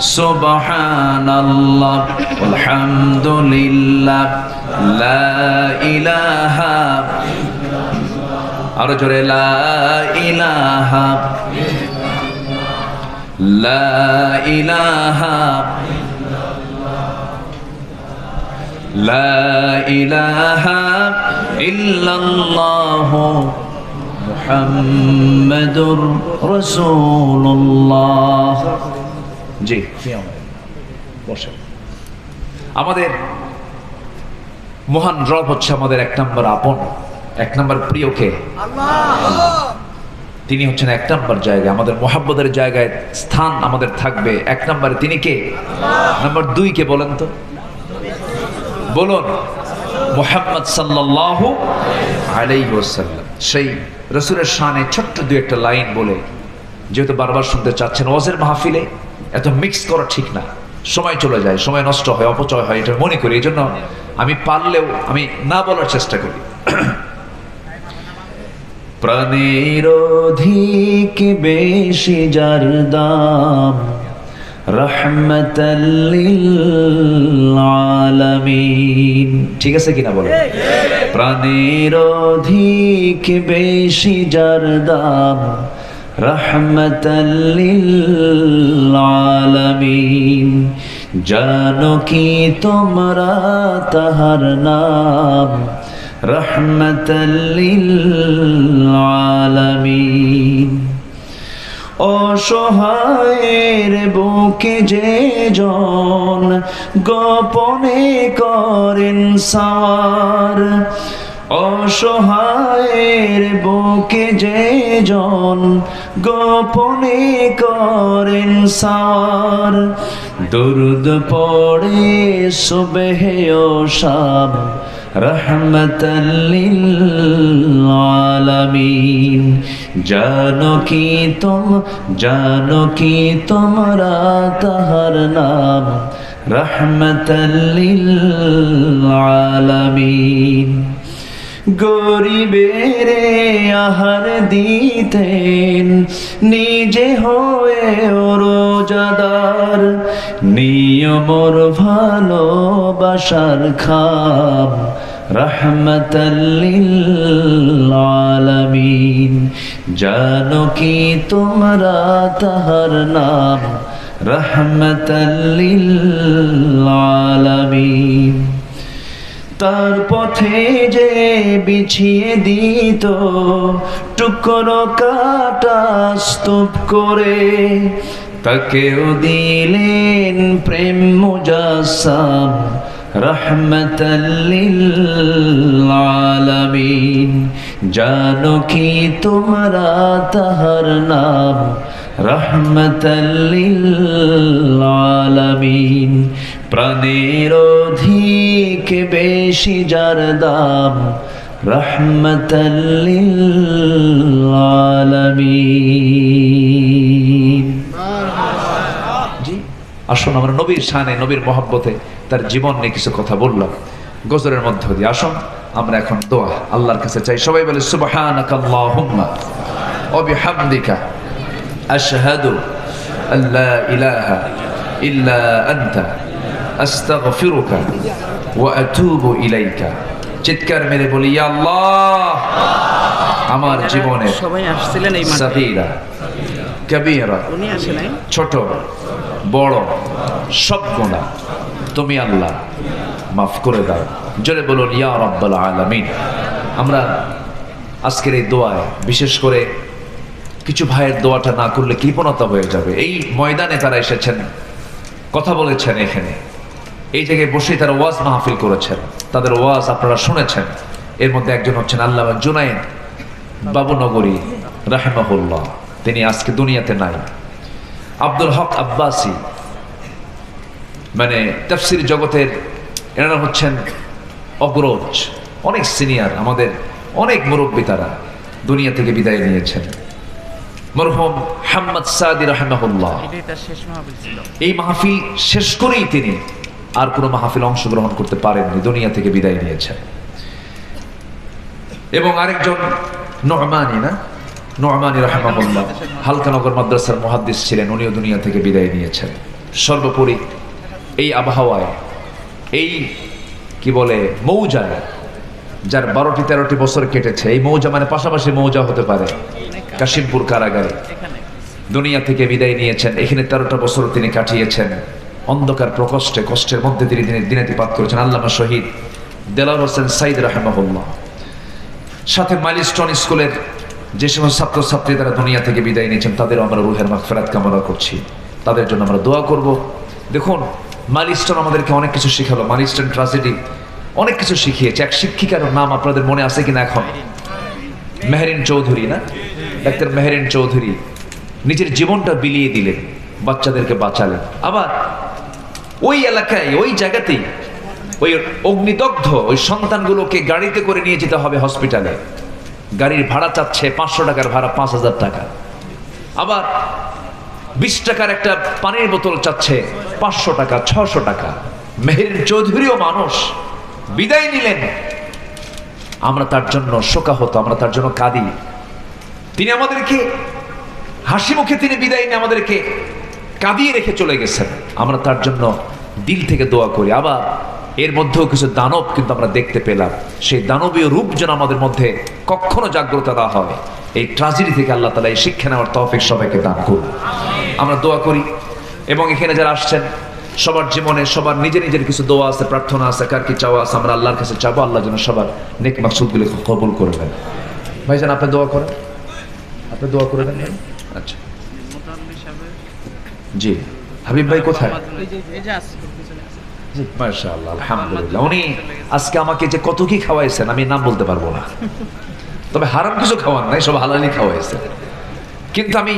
সুবহানাল্লাহ, আলহামদুলিল্লাহ, লা ইলাহা, আরও জোরে, লা ইলাহা লা ইলাহা লা ইলাহা ইল্লাল্লাহ মুহাম্মাদুর রাসূলুল্লাহ। জি। বসে। আমাদের মহান রব হচ্ছে আমাদের এক নম্বর আপন এক নম্বর প্রিয়কে। তিনি হচ্ছেন এক নম্বর জায়গায় আমাদের মোহাব্বতের জায়গায় স্থান আমাদের থাকবে। এক নম্বরে তিনি কে? নম্বর দুই কে বলেন তো? বলুন মোহাম্মদ সাল্লাল্লাহু আলাইহি ওয়াসাল্লাম। সেই রসুলের শানে ছোট্ট দুই একটা লাইন বলে যেহেতু বারবার শুনতে চাচ্ছেন, ওয়াজের মাহফিলে এত মিক্স করা ঠিক না। সময় চলে যায়, সময় নষ্ট হয়, অপচয় হয়, এটা মনে করি এই জন্য আমি পারলেও আমি না বলার চেষ্টা করি। প্রাণের বেশি যার দাম? আলামিন ঠিক আছে কিনা বলো? প্রাণের বেশি যার দাম? আলামিন জানো কি তোমরা তাহার নাম? রহমতাল্লিল আলামিন অসহায়ের বুকে যে জন গোপনে করেন সার অসহায়ের বুকে যে জন গোপনে করেন সার, দুরুদ পড়ে সুবেহে শাম রহমতাল্লিল আলামিন জানো কি তুম, জানো কি তোমরা তাহার নাম রহমতাল্লিল আলামিন গরিবের আহার দিতেন। নিজে হয়ে রোজাদার, নিয়মর ভালোবাসার খাম রহমতাল্লিল আলামিন জানো কি তোমরা তাহার নাম? রহমতাল্লিল আলামিন তার পথে যে বিছিয়ে দিত, টুকরো কাটা স্তূপ করে তাকেও দিলেন প্রেম মুজাসাম রহমতাল্লিল আলামিন জানো কি তোমরা তাহার নাম রহমতাল্লিল আলামিন প্রাণের অধিক বেশি যার দাম রহমতাল্লিল আলামিন। আসুন আমরা নবীর শানে, নবীর মহব্বতে তার জীবন নিয়ে কিছু কথা বললাম। গজরের মধ্য দিয়ে আসুন, আমরা এখন দোয়া আল্লাহর কাছে চাই। সবাই বলে সুবহানাকা আল্লাহুম্মা ওয়া বিহামদিকা আশহাদু আল্লা ইলাহা ইল্লা আনতা আস্তাগফিরুকা ওয়া আতুবু ইলাইকা। চিৎকার মেরে বলি ইয়া আল্লাহ! আমার জীবনে সবাই আসছিলেন এই সাগীরা কবীরা ছোট বড় সব গোনা তুমি আল্লাহ মাফ করে দাও। জোরে বলুন ইয়া রব্বাল আলামিন। আমরা আজকের এই দোয়ায় বিশেষ করে কিছু ভাইয়ের দোয়াটা না করলে কৃপণতা হয়ে যাবে। এই ময়দানে তারা এসেছেন কথা বলেছেন এখানে। এই জায়গায় বসে তারা ওয়াজ মাহফিল করেছেন। তাদের ওয়াজ আপনারা শুনেছেন। এর মধ্যে একজন হচ্ছেন আল্লাহ জুনায়েদ বাবুনগরী রাহেমাহুল্লাহ। তিনি আজকে দুনিয়াতে নাই। আব্দুল হক আব্বাসি মানে তফসির জগতের এনারা হচ্ছেন অগ্রজ অনেক সিনিয়র আমাদের অনেক মুরব্বী তারা দুনিয়া থেকে বিদায় নিয়েছেন। মরহুম হাম্মদ সাদি রহমাহুল্লাহ। এই মাহফিল শেষ করেই তিনি আর কোনো মাহফিল অংশগ্রহণ করতে পারেননি, দুনিয়া থেকে বিদায় নিয়েছেন। এবং আরেকজন নরমানি না? নরমানি রহমাহুল্লাহ হালকানগর মাদ্রাসার মহাদ্দিস ছিলেন, উনিও দুনিয়া থেকে বিদায় নিয়েছেন। সর্বোপরি এই আবহাওয়ায়, এই কি বলে, মৌজায়, যার বারোটি তেরোটি বছর কেটেছে, এই মৌজা মানে পাশাপাশি মৌজা হতে পারে, কাশিমপুর কারাগারে। দুনিয়া থেকে বিদায় নিয়েছেন, এখানে তেরোটা বছর তিনি কাটিয়েছেন। অন্ধকার প্রকষ্টে কষ্টের মধ্যে তিনি দিনে দিনাতিপাত করেছেন। আল্লামা শহীদ দেলার হোসেন সাইদ রাহেমাহুল্লাহ। সাথে মাইলস্টোন স্কুলের যে সমস্ত ছাত্রছাত্রী তারা দুনিয়া থেকে বিদায় নিয়েছেন, তাদেরও আমরা রুহের মাগফেরাত কামনা করছি। তাদের জন্য আমরা দোয়া করব। দেখুন, মাইলস্টোন আমাদেরকে অনেক কিছু শেখালো। মাইলস্টোন ট্রাজেডি অনেক কিছু শিখিয়েছে। এক শিক্ষিকার নাম আপনাদের মনে আছে কিনা এখন? মেহরিন চৌধুরী, না? ডাক্তার মেহরিন চৌধুরী নিজের জীবনটা বিলিয়ে দিলেন, বাচ্চাদেরকে বাঁচালেন। আবার ওই এলাকায়, ওই জায়গাতেই, ওই অগ্নিদগ্ধ, ওই সন্তানগুলোকে গাড়িতে করে নিয়ে যেতে হবে হসপিটালে। গাড়ির ভাড়া চাচ্ছে পাঁচশো টাকার ভাড়া, পাঁচ হাজার টাকা। আবার বিশ টাকার একটা পানির বোতল চাচ্ছে পাঁচশো টাকা, ছশো টাকা। মেহের চৌধুরীও মানুষ, বিদায় নিলেন। আমরা তার জন্য শোকাহত, আমরা তার জন্য কাঁদি। তিনি আমাদেরকে হাসি মুখে তিনি বিদায় নিয়ে আমাদেরকে কাঁদিয়ে রেখে চলে গেছেন। আমরা তার জন্য দিল থেকে দোয়া করি। আবার এর মধ্যেও কিছু দানব কিন্তু আমরা দেখতে পেলাম। সেই দানবীয় রূপ যেন আমাদের মধ্যে কখনো জাগ্রত না হয়। এই ট্রাজেডি থেকে আল্লাহ তালা এই শিক্ষা নেওয়ার তফিক সবাইকে দান করুন। আমরা দোয়া করি। এবং এখানে যারা আসছেন সবার জীবনে সবার নিজের নিজের কিছু দোয়া আছে প্রার্থনা আছে কার কি চাওয়া আছে আমরা আল্লাহর কাছে চাবো আল্লাহ যেন সবার নেক মাকসুদগুলি কবুল করবেন ভাইজান আপনি দোয়া করেন? আপনি দোয়া করে দেন? আচ্ছা। জি। হাবিব ভাই কোথায়? মাশাআল্লাহ আলহামদুলিল্লাহ। উনি আজকে আমাকে যে কত কি খাওয়াইছেন আমি নাম বলতে পারব না। তবে হারাম কিছু খাওয়ান নাই সব হালালি খাওয়াইছেন। কিন্তু আমি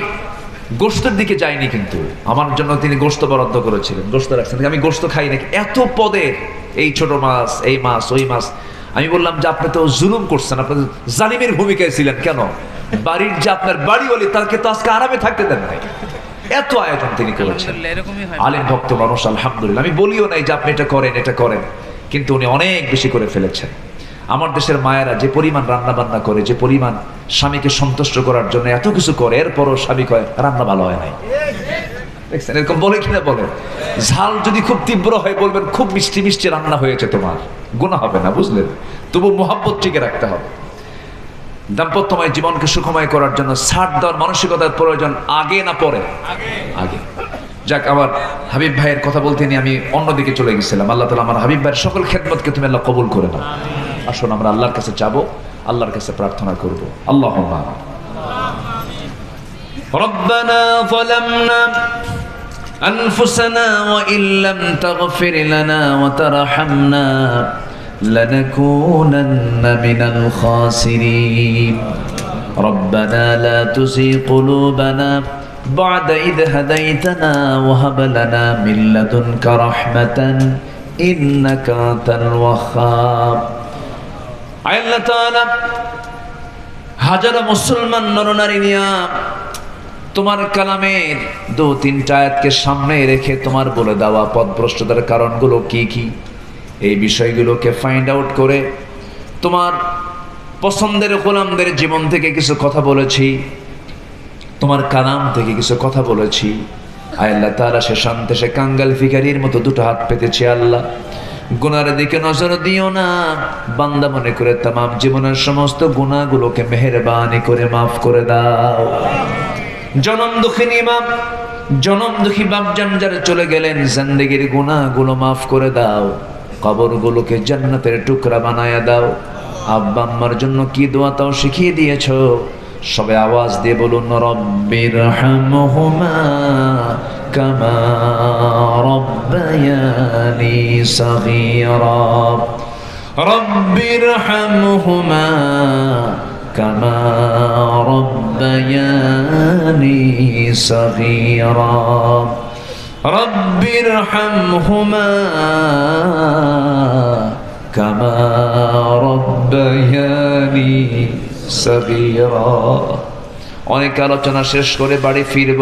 গোস্তের দিকে যাইনি কিন্তু। আমার জন্য তিনি গোস্ত বরাদ্দ করেছিলেন। গোস্ত রাখছেন আমি গোস্ত খাই নাকি? এত পদে এই ছোট মাছ এই মাছ ওই মাছ। আমি বললাম যে আপনি তো জুলুম করছেন আপনি জালিমের ভূমিকায় ছিলেন কেন? বাড়ির যে আপনার বাড়িওয়ালি তাকে তো আজকে আরামে থাকতে দেন নাই। এত আয়োজন তিনি করেছেন। আলিম ভক্ত মানুষ আলহামদুলিল্লাহ। আমি বলিও নাই যে আপনি এটা করেন এটা করেন। কিন্তু উনি অনেক বেশি করে ফেলেছেন। আমার দেশের মায়েরা যে পরিমাণ রান্না বান্না করে যে পরিমাণ স্বামীকে সন্তুষ্ট করার জন্য এত কিছু করে এরপরও স্বামী কয় রান্না ভালো হয় নাই। দেখছেন এরকম বলে কিনা বলে ঝাল যদি খুব তীব্র হয় বলবেন খুব মিষ্টি মিষ্টি রান্না হয়েছে তোমার। গুণা হবে না বুঝলেন? তবু মোহাব্বত টিকে রাখতে হবে। দাম্পত্যময় জীবনকে সুখময় করার জন্য ছাড় দেওয়ার মানসিকতার প্রয়োজন আগে না পরে আগে যাক আমার হাবিব ভাইয়ের কথা বলতে নিয়ে আমি অন্যদিকে চলে গেছিলাম আল্লাহ তালা আমার হাবিব ভাইয়ের সকল খেদমতকে তুমি আল্লাহ কবুল করে নাও আসুন আমরা আল্লাহর কাছে যাব আল্লাহর কাছে প্রার্থনা করব আল্লাহ ربنا ظلمنا أنفسنا وإن لم تغفر لنا وترحمنا لنكونن من الخاسرين ربنا لا تزغ قلوبنا بعد إذ هديتنا وهب لنا من لدنك رحمة إنك أنت الوهاب আল্লাহ তাআলা হাজারো মুসলমান নরনারী নিয়া তোমার কালামের দু তিনটা আয়াতকে সামনে রেখে তোমার বলে দেওয়া পথভ্রষ্টতার কারণগুলো কি কি এই বিষয়গুলোকে ফাইন্ড আউট করে তোমার পছন্দের গোলামদের জীবন থেকে কিছু কথা বলেছি, তোমার কালাম থেকে কিছু কথা বলেছি। আল্লাহ তারা সে শান্তে, সে কাঙ্গাল ফিকারির মতো দুটো হাত পেতেছি আল্লাহ। গুনার দিকে নজর দিও না। বান্দা মনে করে তামাম জীবনের সমস্ত গুণাগুলোকে মেহেরবানি করে মাফ করে দাও। জনম দুঃখিনী মা জনম দুঃখী বাপজান যারা চলে গেলেন, জিন্দেগির গুণাগুলো মাফ করে দাও। কবরগুলোকে জান্নাতের টুকরা বানায়া দাও। আব্বা আম্মার জন্য কি দোয়া তাও শিখিয়ে দিয়েছ? সবে আওয়াজ দিয়ে বলুন রব্বির হামহুমা কামা রব্বায়ানি সগীরা। রব্বির হামহুমা কামা রব্বায়ানি সগীরা। রব্বির হামহুমা কামা রব্বায়ানি সাগীরা। অনেক আলোচনা শেষ করে বাড়ি ফিরব,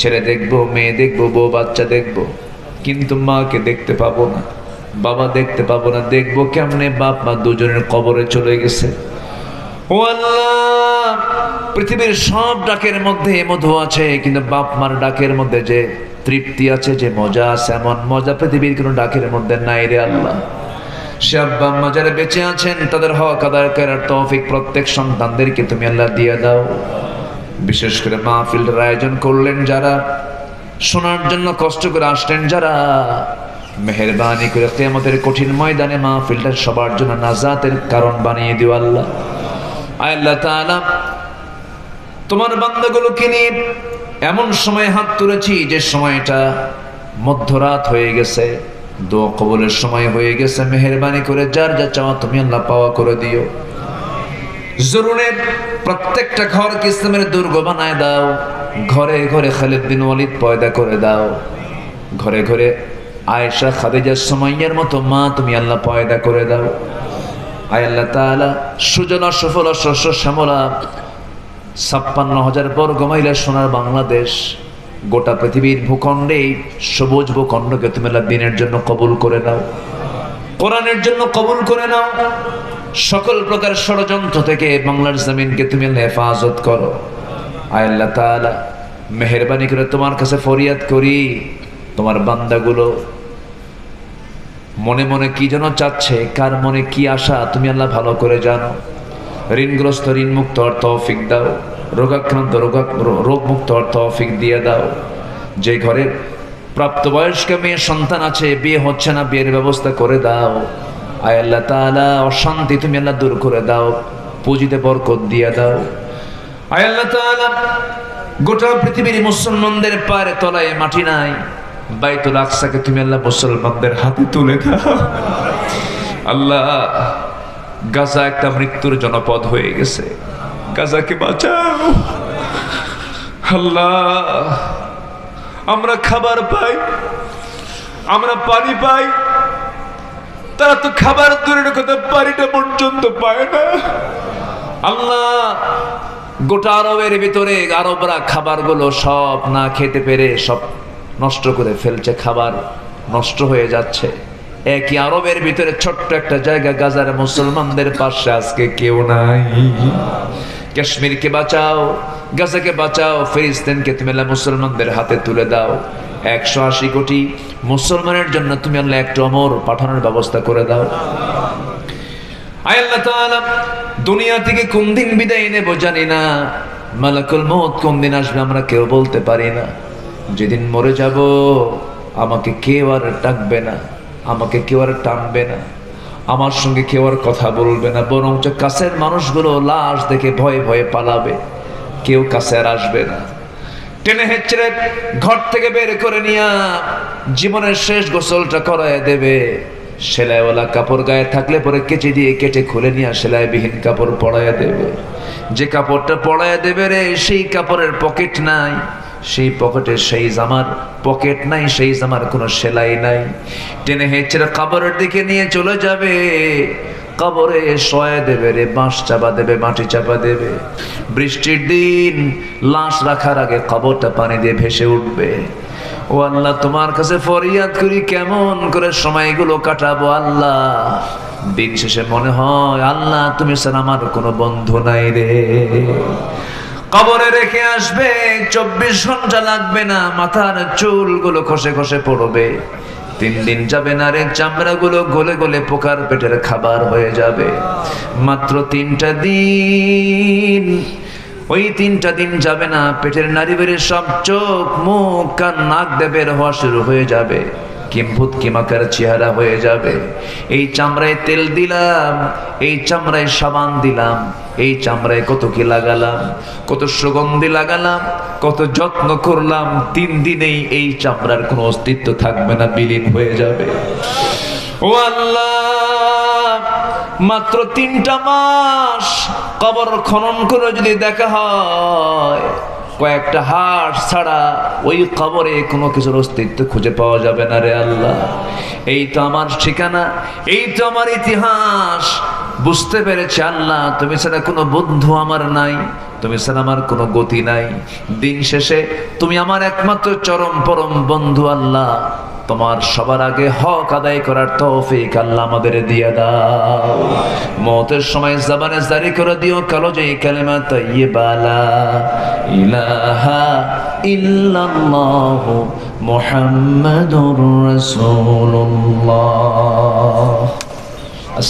ছেলে দেখব, মেয়ে দেখব, বউ বাচ্চা দেখব, কিন্তু মাকে দেখতে পাবো না, বাবা দেখতে পাবো না, দেখব কেমনে বাপ মা দুজনের কবরে চলে গেছে। পৃথিবীর সব ডাকের মধ্যে মধু আছে, কিন্তু বাপ মার ডাকের মধ্যে যে তৃপ্তি আছে যে মজা আছে, এমন মজা পৃথিবীর কোনো ডাকের মধ্যে নাই রে আল্লাহ। আম্মা যারা বেঁচে আছেন, তাদের হক আদায় করার তৌফিক প্রত্যেক সন্তানদেরকে তুমি আল্লাহ দিয়ে দাও। বিশেষ করে মাহফিলের আয়োজন করলেন যারা, শোনার জন্য কষ্ট করে আসলেন যারা, মেহরবানি করে কেমতের কঠিন ময়দানে মাহফিলটা সবার জন্য নাজাতের কারণ বানিয়ে দিও আল্লাহ। আল্লাহ তাআলা, তোমার বান্দাগুলোকে নিয়ে এমন সময় হাত তুলেছি যে সময়টা মধ্যরাত হয়ে গেছে। দোয়া কবলের সময় হয়ে গেছে। মেহরবানি করে যার যা চাওয়া তুমি আল্লাহ পাওয়া করে দিও। জরুরের প্রত্যেকটা ঘরকে ইসলামের দুর্গ বানায় দাও। ঘরে ঘরে খালিদ ওয়ালিদ পয়দা করে দাও। ঘরে ঘরে আয়েশা, খাদিজা সময়ের মতো মা তুমি আল্লাহ পয়দা করে দাও। আয় আল্লাহ তাআলা সুজলা, সফলা শস্য শ্যামলা ছাপ্পান্ন হাজার বর্গ মাইলের সোনার বাংলাদেশ, গোটা পৃথিবীর ভূখণ্ডে সবুজ ভূখণ্ডকে তুমি দিনের জন্য কবুল করে নাও, কোরআনের জন্য কবুল করে নাও, সকল প্রকার ষড়যন্ত্র থেকে বাংলার জমিনকে তুমি হেফাজত করো। আল্লাহ তাআলা, মেহরবানি করে তোমার কাছে ফরিয়াদ করি, তোমার বান্দাগুলো মনে মনে কি যেন চাচ্ছে, কার মনে কি আশা, তুমি আল্লাহ ভালো করে জানো। ঋণগ্রস্ত ঋণ মুক্ত অর্থ তৌফিক দাও। রোগাক্রান্ত রোগা রোগ মুক্ত অর্থ তৌফিক দিয়ে দাও। যে ঘরে প্রাপ্তবয়স্ক মেয়ে সন্তান আছে, বিয়ে হচ্ছে না, বিয়ের ব্যবস্থা করে দাও। আয় আল্লাহ তাআলা, অশান্তি তুমি আল্লাহ দূর করে দাও। পুঁজিতে বরকত দিয়ে দাও। আয় আল্লাহ তাআলা, গোটা পৃথিবীর মুসলমানদের পায়ের তলায় মাটি নাই। বাইতুল আকসাকে তুমি আল্লাহ মুসলমানদের হাতে তুলে দাও। আল্লাহ গাজা একটা মৃত্যুর জনপদ হয়ে গেছে। গাজাকে বাঁচাও। আল্লাহ, আমরা খাবার পাই, আমরা পানি পাই। তারা তো খাবার দূরের কথা পানিটা পর্যন্ত পায় না। আল্লাহ, গোটা আরবের ভিতরে আরবরা খাবারগুলো সব না খেতে পেরে সব নষ্ট করে ফেলছে। খাবার নষ্ট হয়ে যাচ্ছে। একই আরবের ভিতরে ছোট্ট একটা জায়গা, গাজার মুসলমানদের পাশে আজকে কেউ নাই। কাশ্মীরকে বাঁচাও, গাজাকে বাঁচাও, ফিলিস্তিনকে তুমি মুসলমানদের হাতে তুলে দাও। একশো আশি কোটি মুসলমানের জন্য তুমি আল্লাহ একটা অমর পাঠানোর ব্যবস্থা করে দাও। দুনিয়া থেকে কোন দিন বিদায় নেব জানি না। মালাকুল মৌত কোন দিন আসবে আমরা কেউ বলতে পারি না। যেদিন মরে যাব, আমাকে কেউ আর ডাকবে না। আমাকে কেউ আর টানবে না। আমার সঙ্গে কেউ আর কথা বলবে না। বরঞ্চ কাছের মানুষগুলো লাশ দেখে ভয়ে ভয়ে পালাবে। কেউ কাছে আর আসবে না। টেনে হেঁচড়ে ঘর থেকে বের করে নিয়া জীবনের শেষ গোসলটা করায় দেবে। সেলাইওয়ালা কাপড় গায়ে থাকলে পরে কেচে দিয়ে কেটে খুলে নিয়ে সেলাইবিহীন কাপড় পরাইয়া দেবে। যে কাপড়টা পরাইয়া দেবে রে, সেই কাপড়ের পকেট নাই। সেই পকেটে সেই জামার পকেট নাই, সেই জামার কোনো সেলাই নাই। টেনে হেঁচড়ে কাপড়ের দিকে নিয়ে চলে যাবে। কবরে শয়ে দেবে রে, বাঁশ চাপা দেবে, মাটি চাপা দেবে। বৃষ্টির দিন লাশ রাখার আগে কবরটা পানি দিয়ে ভেসে উঠবে। ও আল্লাহ, তোমার কাছে ফরিয়াদ করি, কেমন করে সময়গুলো কাটাবো আল্লাহ? দিন শেষে মনে হয়, আল্লাহ, তুমি স্যার আমার কোনো বন্ধু নাই রে। কবরে রেখে আসবে, চব্বিশ ঘণ্টা লাগবে না, মাথার চুলগুলো খসে খসে পড়বে। তিন দিন যাবে না রে, চামড়াগুলো গলে গলে পোকার পেটের খাবার হয়ে যাবে। মাত্র তিনটা দিন, ওই তিনটা দিন যাবে না, পেটের নারী বেড়ে সব চোখ, মুখ, কান, নাক দেবের হওয়া শুরু হয়ে যাবে। কিম্ভূত কিমাকার চেহারা হয়ে যাবে। এই চামড়ায় তেল দিলাম, এই চামড়ায় সাবান দিলাম এই চামড়ায় কত কি লাগালাম, কত সুগন্ধি লাগালাম, কত যত্ন করলাম, তিন দিনেই এই চামড়ার কোনো অস্তিত্ব থাকবে না, বিলীন হয়ে যাবে। ও আল্লাহ, মাত্র তিনটা মাস কবর খনন করে যদি দেখা হয়, কয়েকটা হাট ছাড়া ওই কবরে কোনো কিছুর অস্তিত্ব খুঁজে পাওয়া যাবে না রে আল্লাহ। এই তো আমার ঠিকানা, এই তো আমার ইতিহাস বুঝতে পেরেছে, আল্লাহ, তুমি ছাড়া কোনো বন্ধু আমার নাই, তুমি ছাড়া আমার কোনো গতি নাই। দিন শেষে তুমি আমার একমাত্র চরম পরম বন্ধু, আল্লাহ, তোমার সবার আগে হক আদায় করার তৌফিক আল্লাহ আমাদের দিয়ে দাও। মতের সময় জাবানে জারি করে দিও, কালো যে কালেমা তাইয়ে বালা ইলাহা ইল্লাল্লাহ মুহাম্মাদুর রাসূলুল্লাহ।